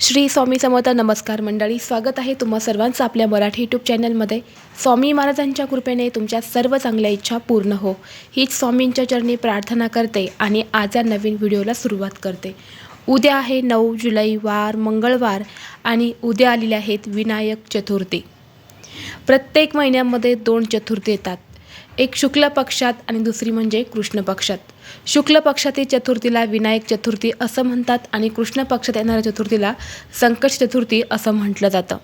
श्री स्वामी समर्थ नमस्कार मंडळी स्वागत आहे तुम्हा सर्वांचं आपल्या मराठी यूट्यूब चॅनलमध्ये स्वामी महाराजांच्या कृपेने तुमच्या सर्व चांगल्या इच्छा पूर्ण हो. हीच स्वामींच्या चरणी प्रार्थना करते आणि आज या नवीन व्हिडिओला सुरुवात करते. उद्या आहे नऊ जुलै वार मंगळवार आणि उद्या आलेले आहेत विनायक चतुर्थी. प्रत्येक महिन्यामध्ये दोन चतुर्थी येतात. एक शुक्ल पक्षात आणि दुसरी म्हणजे कृष्ण पक्षात. शुक्ल पक्षातील चतुर्थीला विनायक चतुर्थी असं म्हणतात आणि कृष्ण पक्षात येणाऱ्या चतुर्थीला संकट चतुर्थी असं म्हटलं जातं.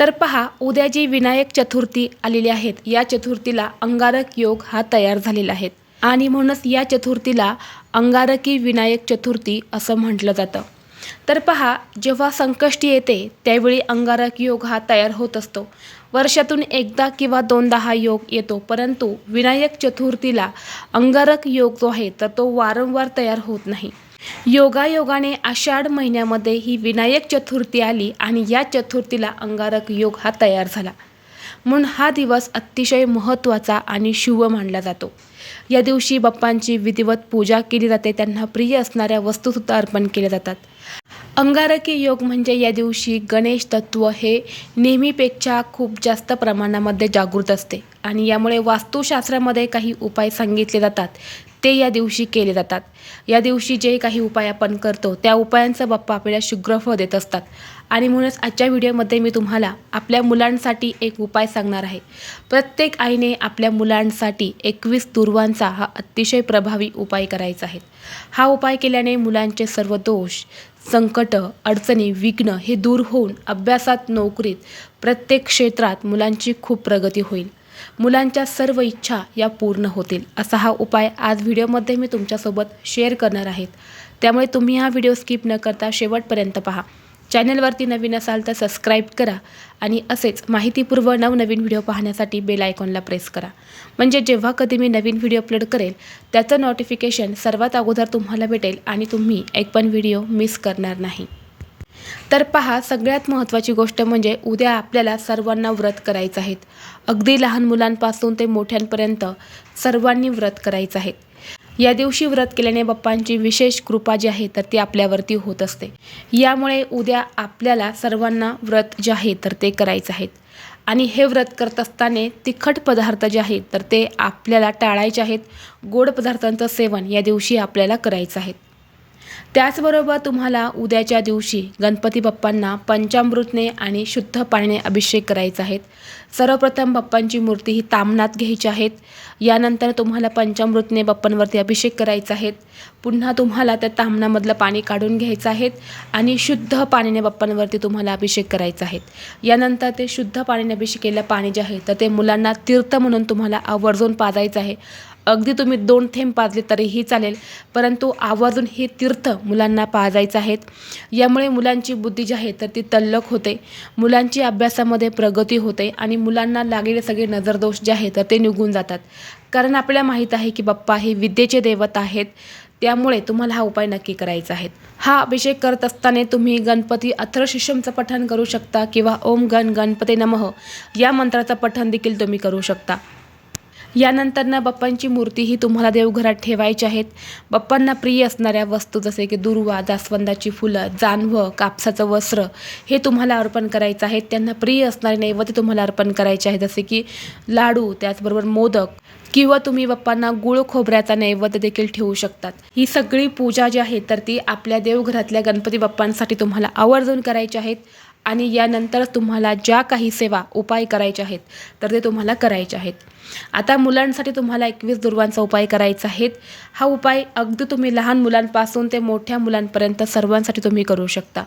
तर पहा उद्या जी विनायक चतुर्थी आलेली आहेत या चतुर्थीला अंगारक योग हा तयार झालेला आहे. आणि म्हणूनच या चतुर्थीला अंगारकी विनायक चतुर्थी असं म्हटलं जातं. तर पहा जेव्हा संकष्टी येते त्यावेळी अंगारक योग हा तयार होत असतो. वर्षातून एकदा किंवा दोनदा हा योग येतो. परंतु विनायक चतुर्थीला अंगारक योग जो आहे तर तो वारंवार तयार होत नाही. योगायोगाने आषाढ महिन्यामध्ये ही विनायक चतुर्थी आली आणि या चतुर्थीला अंगारक योग हा तयार झाला. म्हणून हा दिवस अतिशय महत्त्वाचा आणि शुभ मानला जातो. या दिवशी बाप्पांची विधिवत पूजा केली जाते. त्यांना प्रिय असणाऱ्या वस्तूसुद्धा अर्पण केल्या जातात. अंगारकी योग म्हणजे या दिवशी गणेश तत्व हे नेहमीपेक्षा खूप जास्त प्रमाणामध्ये जागृत असते. आणि यामुळे वास्तुशास्त्रामध्ये काही उपाय सांगितले जातात. ते या दिवशी केले जातात. या दिवशी जे काही उपाय आपण करतो त्या उपायांचा बाप्पा आपल्याला शीघ्रफळ देत असतात. आणि म्हणूनच आजच्या व्हिडिओमध्ये मी तुम्हाला आपल्या मुलांसाठी एक उपाय सांगणार आहे. प्रत्येक आईने आपल्या मुलांसाठी एकवीस दुर्वांचा हा अतिशय प्रभावी उपाय करायचा आहे. हा उपाय केल्याने मुलांचे सर्व दोष संकट अडचणी विघ्न हे दूर होऊन अभ्यासात नोकरीत प्रत्येक क्षेत्रात मुलांची खूप प्रगती होईल. मुलांच्या सर्व इच्छा या पूर्ण होतील असा हा उपाय आज व्हिडिओमध्ये मी तुमच्यासोबत शेअर करणार आहेत. त्यामुळे तुम्ही हा व्हिडिओ स्किप न करता शेवटपर्यंत पहा. चॅनलवरती नवीन असाल तर सबस्क्राईब करा आणि असेच माहितीपूर्व नवनवीन व्हिडिओ पाहण्यासाठी बेल आयकॉनला प्रेस करा. म्हणजे जेव्हा कधी मी नवीन व्हिडिओ अपलोड करेल त्याचं नोटिफिकेशन सर्वात अगोदर तुम्हाला भेटेल आणि तुम्ही एक पण व्हिडिओ मिस करणार नाही. तर पहा सगळ्यात महत्त्वाची गोष्ट म्हणजे उद्या आपल्याला सर्वांना व्रत करायचं आहेत अगदी लहान मुलांपासून ते मोठ्यांपर्यंत सर्वांनी व्रत करायचं आहे. या दिवशी व्रत केल्याने बाप्पांची विशेष कृपा जी आहे तर ती आपल्यावरती होत असते. यामुळे उद्या आपल्याला सर्वांना व्रत जे आहे तर ते करायचं आहेत आणि हे व्रत करत असताना तिखट पदार्थ जे आहेत तर ते आपल्याला टाळायचे आहेत. गोड पदार्थांचं सेवन या दिवशी आपल्याला करायचं आहे. त्याचबरोबर तुम्हाला उद्याच्या दिवशी गणपती बाप्पांना पंचामृतने आणि शुद्ध पाण्याने अभिषेक करायचा आहे. सर्वप्रथम बाप्पांची मूर्ती ही तामनात घ्यायची आहेत यानंतर तुम्हाला पंचामृतने बाप्पांवरती अभिषेक करायचा आहे. पुन्हा तुम्हाला त्या तामणामधलं पाणी काढून घ्यायचं आहे आणि शुद्ध पाण्याने बाप्पांवरती तुम्हाला अभिषेक करायचा आहे. यानंतर ते शुद्ध पाण्याने अभिषेक केलेलं पाणी जे आहे तर ते मुलांना तीर्थ म्हणून तुम्हाला आवर्जून पाजायचं आहे. अगदी तुम्ही दोन थेंब पाजले तरीही चालेल परंतु आवर्जून हे तीर्थ मुलांना पाजायचं आहेत. यामुळे मुलांची बुद्धी जी आहे तर ती तल्लक होते. मुलांची अभ्यासामध्ये प्रगती होते आणि मुलांना लागलेले सगळे नजरदोष जे आहेत तर ते निघून जातात. कारण आपल्याला माहीत आहे की बाप्पा हे विद्येचे देवत आहेत. त्यामुळे तुम्हाला हा उपाय नक्की करायचा आहे. हा अभिषेक करत असताना तुम्ही गणपती अथर्शिषमचं पठण करू शकता किंवा ओम गण गणपती नमः या मंत्राचं पठण देखील तुम्ही करू शकता. यानंतरनं बाप्पांची मूर्ती ही तुम्हाला देवघरात ठेवायची आहेत. बाप्पांना प्रिय असणाऱ्या वस्तू जसे की दुर्वा जास्वंदाची फुलं जानवं कापसाचं वस्त्र हे तुम्हाला अर्पण करायचं आहे. त्यांना प्रिय असणारे नैवेद्य तुम्हाला अर्पण करायचे आहे जसे की लाडू त्याचबरोबर मोदक किंवा तुम्ही बाप्पांना गुळ खोबऱ्याचा नैवेद्य देखील ठेवू शकतात. ही सगळी पूजा जी आहे तर ती आपल्या देवघरातल्या गणपती बाप्पांसाठी तुम्हाला आवर्जून करायची आहेत आणि यानंतर तुम्हाला ज्या काही सेवा उपाय करायचे आहेत तर ते तुम्हाला करायचे आहेत. आता मुलांसाठी तुम्हाला एकवीस दुर्वांचा उपाय करायचा आहे हा उपाय अगदी तुम्ही लहान मुलांपासून ते मोठ्या मुलांपर्यंत सर्वांसाठी तुम्ही करू शकता.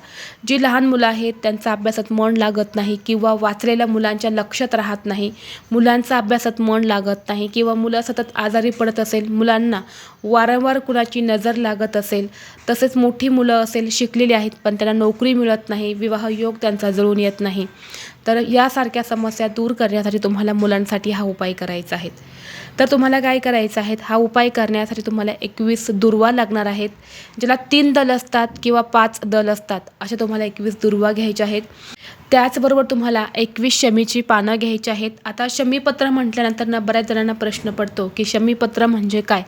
जी लहान मुलं आहेत त्यांचा अभ्यासात मन लागत नाही किंवा वाचलेल्या मुलांच्या लक्षात राहत नाही मुलांचा अभ्यासात मन लागत नाही किंवा मुलं सतत आजारी पडत असेल मुलांना वारंवार कुणाची नजर लागत असेल तसेच मोठी मुलं असेल शिकलेली आहेत पण त्यांना नोकरी मिळत नाही विवाह योग त्यांचा जुळून येत नाही. तर यासारख्या समस्या दूर करण्यासाठी तुम्हाला मुलांसाठी हा उपाय करायचा आहे. तर तुम्हाला काय करायचं आहे? हा उपाय करण्यासाठी तुम्हाला एकवीस दुर्वा लागणार आहेत ज्याला तीन दल असतात किंवा पाच दल असतात अशा तुम्हाला एकवीस दुर्वा घ्यायच्या आहेत. त्याचबरोबर तुम्हाला एकवीस शमीची पानं घ्यायची आहेत. आता शमीपत्र म्हटल्यानंतर ना बऱ्याच जणांना प्रश्न पडतो की शमीपत्र म्हणजे काय?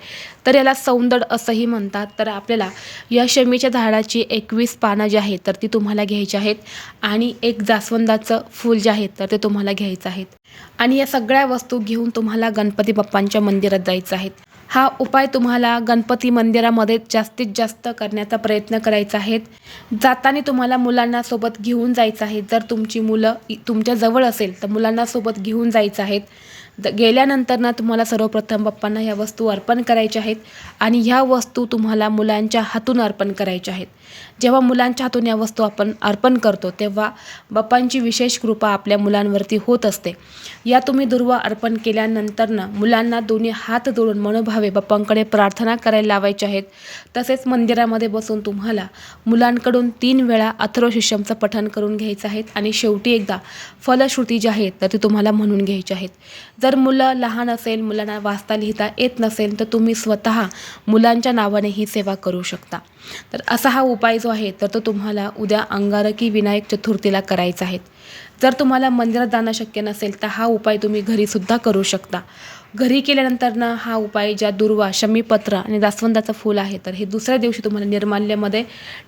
तर याला सौंदड असंही म्हणतात. तर आपल्याला या शमीच्या झाडाची एकवीस पानं जी आहेत तर ती तुम्हाला घ्यायची आहेत. आणि एक जास्वंदाचं फूल जे आहे तर ते तुम्हाला घ्यायचं आहेत. आणि या सगळ्या वस्तू घेऊन तुम्हाला गणपती बाप्पांच्या मंदिरात जायचं आहे. हा उपाय तुम्हाला गणपती मंदिरामध्ये जास्तीत जास्त करण्याचा प्रयत्न करायचा आहे. जाताना तुम्हाला मुलांना सोबत घेऊन जायचं आहे. जर तुमची मुलं इ- तुमच्या जवळ असेल तर मुलांना सोबत घेऊन जायचं आहेत द- गेल्यानंतर ना तुम्हाला सर्वप्रथम बाप्पांना ह्या वस्तू अर्पण करायच्या आहेत आणि ह्या वस्तू तुम्हाला मुलांच्या हातून अर्पण करायच्या आहेत. जेव्हा मुलांच्या हातून या वस्तू आपण अर्पण करतो तेव्हा बाप्पांची विशेष कृपा आपल्या मुलांवरती होत असते. या तुम्ही दुर्वा अर्पण केल्यानंतरनं मुलांना दोन्ही हात जोडून मनोभावे बाप्पांकडे प्रार्थना करायला लावायच्या आहेत. तसेच मंदिरामध्ये बसून तुम्हाला मुलांकडून तीन वेळा अथर्वशिष्यमचं पठण करून घ्यायचं आहे आणि शेवटी एकदा फलश्रुती जी आहेत तर ती तुम्हाला म्हणून घ्यायची आहेत. जर मुलं लहान असेल मुलांना वाचता लिहिता येत नसेल तर तुम्ही स्वतः मुलांच्या नावाने ही सेवा करू शकता. तर असा हा उपाय जो आहे तर तो तुम्हाला उद्या अंगारकी विनायक चतुर्थीला करायचा आहे. जर तुम्हाला मंदिरात जाणं शक्य नसेल तर हा उपाय तुम्ही घरीसुद्धा करू शकता. घरी केल्यानंतर ना हा उपाय ज्या दुर्वा शमीपत्र आणि जास्वंदाचं फूल आहे तर हे दुसऱ्या दिवशी तुम्हाला निर्माल्यमध्ये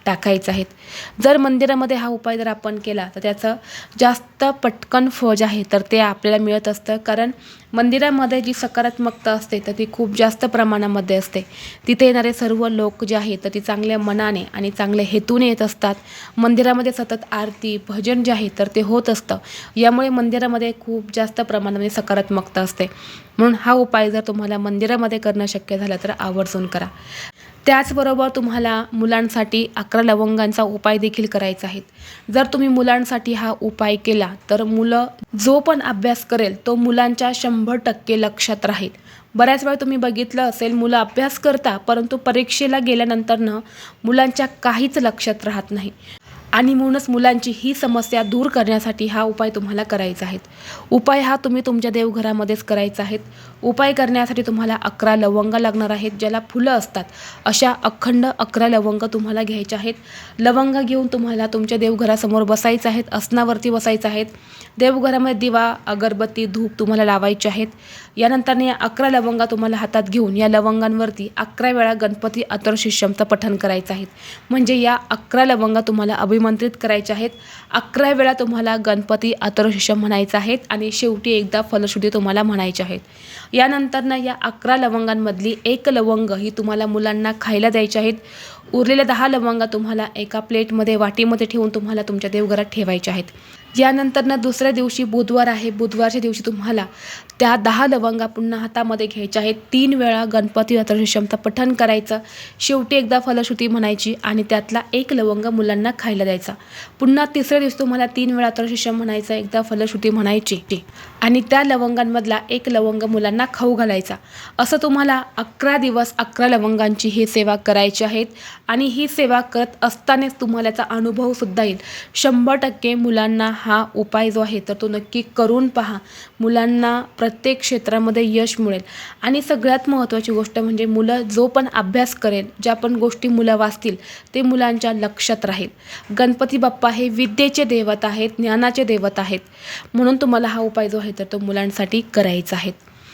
टाकायचं आहेत जर मंदिरामध्ये हा उपाय जर आपण केला तर त्याचं जास्त पटकन फळ जे आहे तर ते आपल्याला मिळत असतं. कारण मंदिरामध्ये जी सकारात्मकता असते तर ती खूप जास्त प्रमाणामध्ये असते. तिथे येणारे सर्व लोक जे आहेत तर ती चांगल्या मनाने आणि चांगल्या हेतूने येत असतात. मंदिरामध्ये सतत आरती भजन जे आहे तर ते होत असतं. यामुळे मंदिरामध्ये खूप जास्त प्रमाणामध्ये सकारात्मकता असते. म्हणून हा उपाय जर तुम्हाला मंदिरामध्ये करणं शक्य झालं तर आवर्जून करा. त्याचबरोबर तुम्हाला मुलांसाठी अकरा लवंगांचा उपाय देखील करायचा आहे. जर तुम्ही मुलांसाठी हा उपाय केला तर मुलं जो पण अभ्यास करेल तो मुलांच्या शंभर टक्के लक्षात राहील. बऱ्याच वेळा तुम्ही बघितलं असेल मुलं अभ्यास करता परंतु परीक्षेला गेल्यानंतरनं मुलांच्या काहीच लक्षात राहत नाही. आणि म्हणूनच मुलांची ही समस्या दूर करण्यासाठी हा उपाय तुम्हाला करायचा आहे. उपाय हा तुम्ही तुमच्या देवघरामध्येच करायचा आहे. उपाय करण्यासाठी तुम्हाला अकरा लवंग लागणार आहेत ज्याला फुलं असतात. अशा अखंड अकरा लवंग तुम्हाला घ्यायच्या आहेत. लवंग घेऊन तुम्हाला तुमच्या देवघरासमोर बसायचं आहेत असनावरती बसायचं आहेत. देवघरामध्ये दिवा अगरबत्ती धूप तुम्हाला लावायचे आहेत. यानंतर या अकरा लवंगा तुम्हाला हातात घेऊन या लवंगांवरती अकरा वेळा गणपती अतरशिष्यमचं पठण करायचं आहे. म्हणजे या अकरा लवंगा तुम्हाला अभिमान निमंत्रित करायचे आहेत. अकरा वेळा तुम्हाला गणपती अतरशिषम म्हणायचं आहेत आणि शेवटी एकदा फलश्रुती तुम्हाला म्हणायचे आहेत. यानंतरनं या अकरा लवंगांमधली एक लवंग ही तुम्हाला मुलांना खायला द्यायची आहेत. उरलेल्या दहा लवंगा तुम्हाला एका प्लेटमध्ये वाटीमध्ये ठेवून तुम्हाला तुमच्या देवघरात ठेवायच्या आहेत. यानंतरनं दुसऱ्या दिवशी बुधवार आहे बुधवारच्या दिवशी तुम्हाला त्या दहा लवंगा पुन्हा हातामध्ये घ्यायच्या आहेत. तीन वेळा गणपती अथर्वशीषमचं पठण करायचं. शेवटी एकदा फलश्रुती म्हणायची आणि त्यातला एक लवंग मुलांना खायला द्यायचा. पुन्हा तिसऱ्या दिवशी तुम्हाला तीन वेळा अथर्वशीषम म्हणायचं एकदा फलश्रुती म्हणायची. आणि त्या लवंगांमधला एक लवंग मुलांना खाऊ घालायचा. असं तुम्हाला अकरा दिवस अकरा लवंगांची ही सेवा करायची आहेत. आणि ही सेवा करत असतानाच तुम्हाला याचा अनुभवसुद्धा येईल. शंभर टक्के मुलांना हा उपाय जो आहे तर तो नक्की करून पहा. मुलांना प्रत्येक क्षेत्रामध्ये यश मिळेल. आणि सगळ्यात महत्त्वाची गोष्ट म्हणजे मुलं जो पण अभ्यास करेल ज्या पण गोष्टी मुलं वाचतील ते मुलांच्या लक्षात राहील. गणपती बाप्पा हे विद्येचे दैवत आहेत ज्ञानाचे दैवत आहेत. म्हणून तुम्हाला हा उपाय जो आहे तर तो मुलांसाठी करायचा आहे.